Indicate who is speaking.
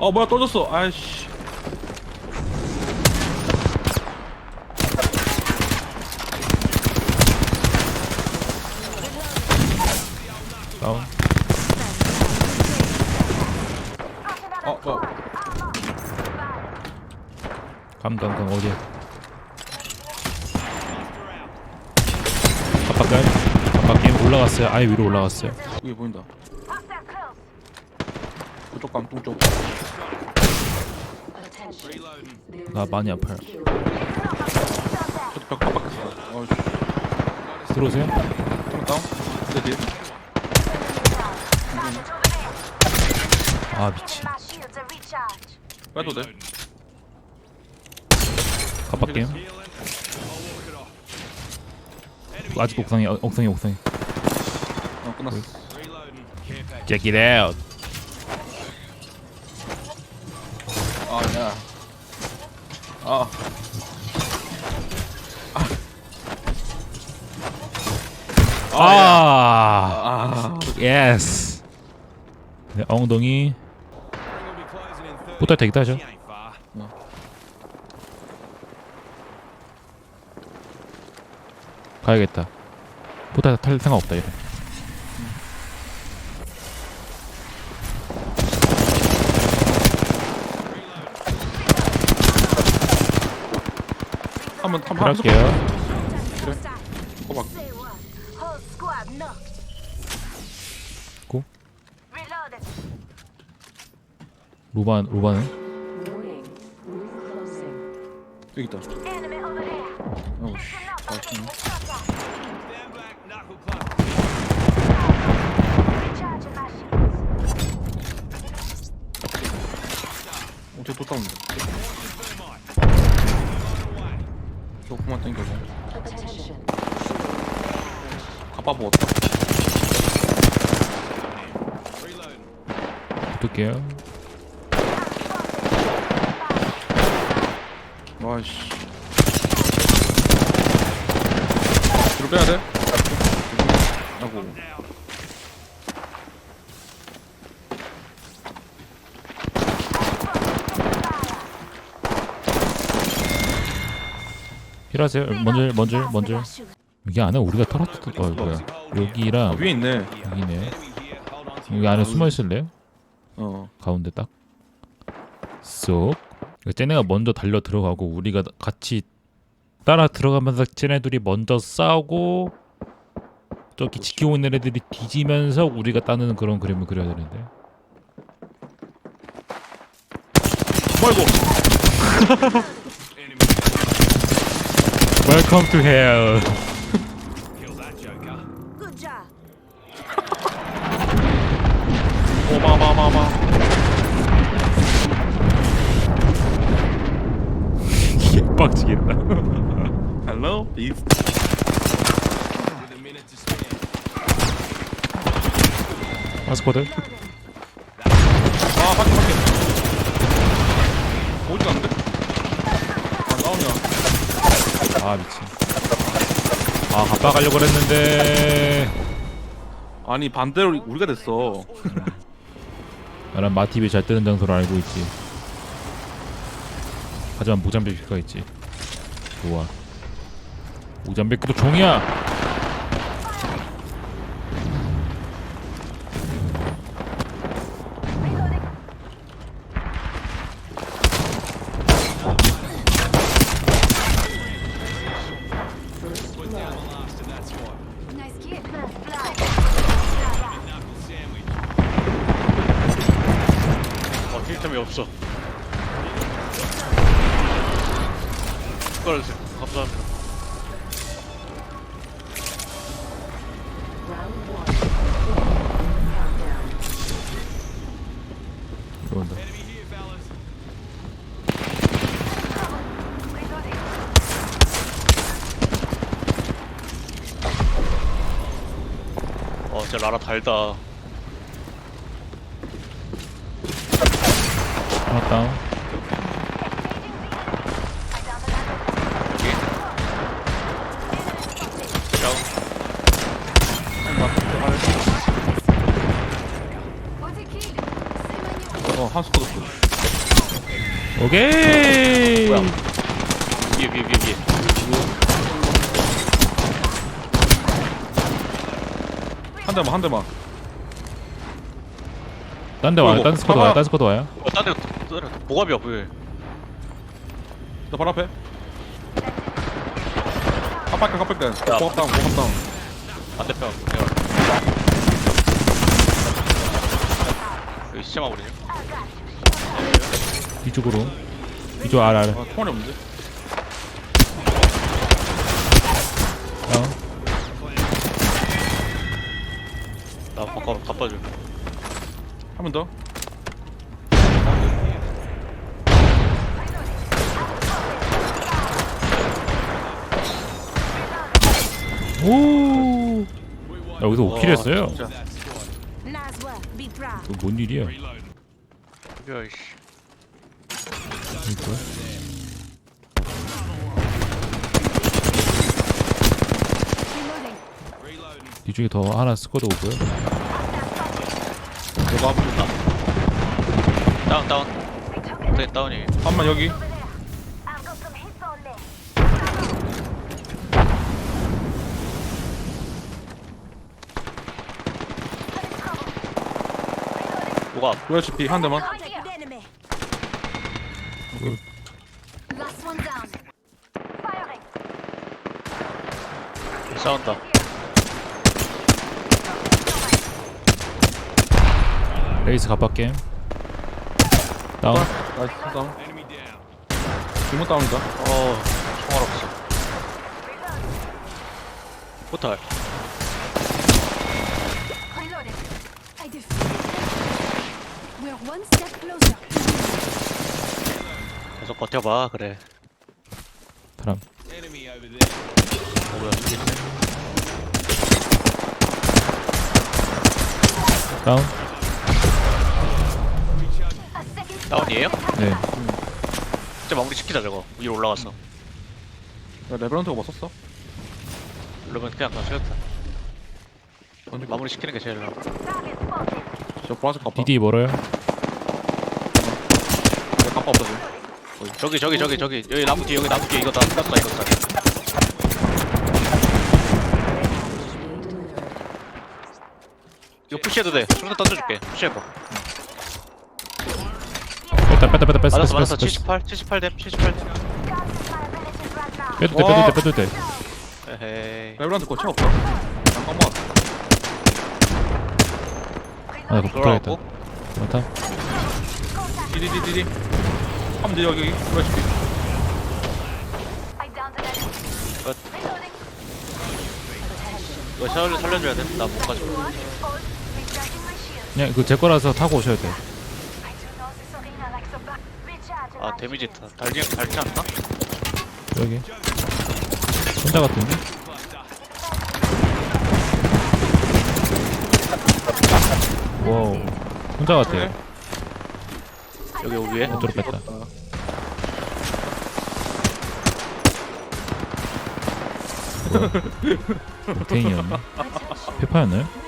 Speaker 1: 어 뭐야 떨어졌어. 아이씨.
Speaker 2: 다운
Speaker 1: 어 어.
Speaker 2: 감감감 어디야? 갑박갈 갑박게임 올라갔어요? 아예 위로 올라갔어요?
Speaker 1: 위에 보인다 그쪽 깡통 쪽.
Speaker 2: 나 많이 아파요.
Speaker 1: 저도 벽 깜빡했어 어이씨.
Speaker 2: 들어오세요.
Speaker 1: 통 다운? 근데 뒤에.
Speaker 2: 아 미친.
Speaker 1: 빼도 돼?
Speaker 2: 갑박게임 아직 옥상에 어, 옥상에 옥상에.
Speaker 1: 어 끝났어.
Speaker 2: Check it out
Speaker 1: 아 야. 아.
Speaker 2: 아.
Speaker 1: 아,
Speaker 2: 예스 네, 엉덩이. 포탈 되겠다 하죠? 가야겠다. 포탈 탈 생각 없다 이래 그럴게요.
Speaker 1: 꼬박
Speaker 2: 고? 로반 로반은?
Speaker 1: 여기 있다. 어우씨 맛있네 어떻게 또 따온다 당겨봐 가빠 먹었다
Speaker 2: 붙을게요?
Speaker 1: 와이씨. 뒤로 빼야 돼? 아이고
Speaker 2: 필요하세요? 먼저 먼저 먼저 여기 안에 우리가 털었던 거 뭐야 여기랑
Speaker 1: 아, 위에 있네
Speaker 2: 여기네 여기 안에 숨어 있을래요?
Speaker 1: 어
Speaker 2: 가운데 딱 쏙. 쟤네가 먼저 달려 들어가고 우리가 같이 따라 들어가면서 쟤네들이 먼저 싸우고 저기 지키고 있는 애들이 뒤지면서 우리가 따는 그런 그림을 그려야 되는데.
Speaker 1: 아이고
Speaker 2: Welcome to hell.
Speaker 3: Good job.
Speaker 1: 오마마마마
Speaker 2: 이게 빡치겠다.
Speaker 1: 헬로 비스
Speaker 2: 마스코드.
Speaker 1: 아 밖에 밖에 어디 갔는데? 안 나오냐
Speaker 2: 아 미친. 아 가려고 그랬는데.
Speaker 1: 아니 반대로 우리가 됐어
Speaker 2: 나란 마티비 잘 뜨는 장소를 알고 있지. 하지만 모잠비크가 있지. 좋아. 모잠비크도 종이야.
Speaker 4: 어, 없어. 그걸 감사합니다.
Speaker 2: 들어온다.
Speaker 4: 어, 진짜 라라 달다.
Speaker 2: 하나 다운.
Speaker 1: 어 한스 컷
Speaker 2: 오케이.
Speaker 4: 뭐야? 위에 위에 위에 위에.
Speaker 1: 한 대만 한 대만
Speaker 2: 딴 데 와요.
Speaker 1: 어이구,
Speaker 2: 딴 스쿼드. 와요. 딴 스쿼드 와요.
Speaker 4: 어, 딴데 딴데 보갑이야 왜?
Speaker 1: 나발 앞에 깜빡대
Speaker 4: 야.
Speaker 1: 보갑 다운 보갑 다운
Speaker 4: 반대편. 내가. 여기 시체마 버리냐?
Speaker 2: 이쪽으로. 이쪽 아래 아래.
Speaker 1: 아 통화이 없는데
Speaker 2: 어.
Speaker 4: 나 바꿔 바꿔줘.
Speaker 1: 한 번 더
Speaker 2: 오. 여기서 5킬 했어요.
Speaker 1: 진짜.
Speaker 2: 그거 뭔 일이야?
Speaker 4: 야 이씨.
Speaker 2: 이거. 뒤쪽에 더 하나 스쿼드 오고요.
Speaker 1: 이거 앞에
Speaker 4: 다운 다운. 네 다운이.
Speaker 1: 한번 여기
Speaker 4: 보갑.
Speaker 1: VHP 한 대만
Speaker 3: Contact with enemy. Last one down. Firing.
Speaker 4: 싸운다.
Speaker 2: 레이스 갑박 게임. 다운.
Speaker 1: 나이스 다운 주문 다운이다
Speaker 4: 어 총알 없어. 포탈.
Speaker 3: One step closer.
Speaker 4: 계속 버텨봐 그래.
Speaker 2: 사람.
Speaker 4: 어 뭐야 있네.
Speaker 2: 다운.
Speaker 3: A second.
Speaker 4: 다운이에요?
Speaker 2: 네.
Speaker 4: 진짜 마무리 시키자 저거. 위로 올라갔어.
Speaker 1: 야 레브런트가 뭐 썼어?
Speaker 4: 그러면 그냥 다 죽였다.
Speaker 1: 던지고.
Speaker 4: 마무리 시키는 게 제일 나아.
Speaker 1: 저 보라색 갑바
Speaker 2: DD 멀어요?
Speaker 1: 내 갑바 없어 지금
Speaker 4: 저기 저기 저기 저기 여기 나무 뒤 여기 나무 뒤 이거 다 땄다 이거 다. 이거 푸시해도 돼. 수류탄 던져줄게. 푸시해봐.
Speaker 2: 뺐다 뺐다 뺐다 뺐어
Speaker 4: 맞았어
Speaker 2: 뺐어
Speaker 4: 맞았어.
Speaker 2: 뺐어.
Speaker 4: 78 78 댐. 78 댐.
Speaker 2: 빼도 돼 빼도 돼 빼도 돼.
Speaker 4: 에헤이.
Speaker 1: 레브런트 거치 없어 잠깐만
Speaker 2: 아, 이거 붙어야겠다.
Speaker 4: 돌아왔고.
Speaker 2: 맞다.
Speaker 1: 디디디디디 하면 돼 여기 여기
Speaker 3: enemy.
Speaker 4: 끝. 이거 샤워를 살려줘야 돼. 나 못 가져.
Speaker 2: 그냥 그제 거라서 타고 오셔야 돼.
Speaker 4: 아 데미지 다 달지 달지 않나?
Speaker 2: 여기. 혼자 같은데? 와우. 혼자 같아요.
Speaker 4: 여기 여기 위에.
Speaker 2: 어쩌로 뺐다. 뭐야? 탱이었네. 페파였나요?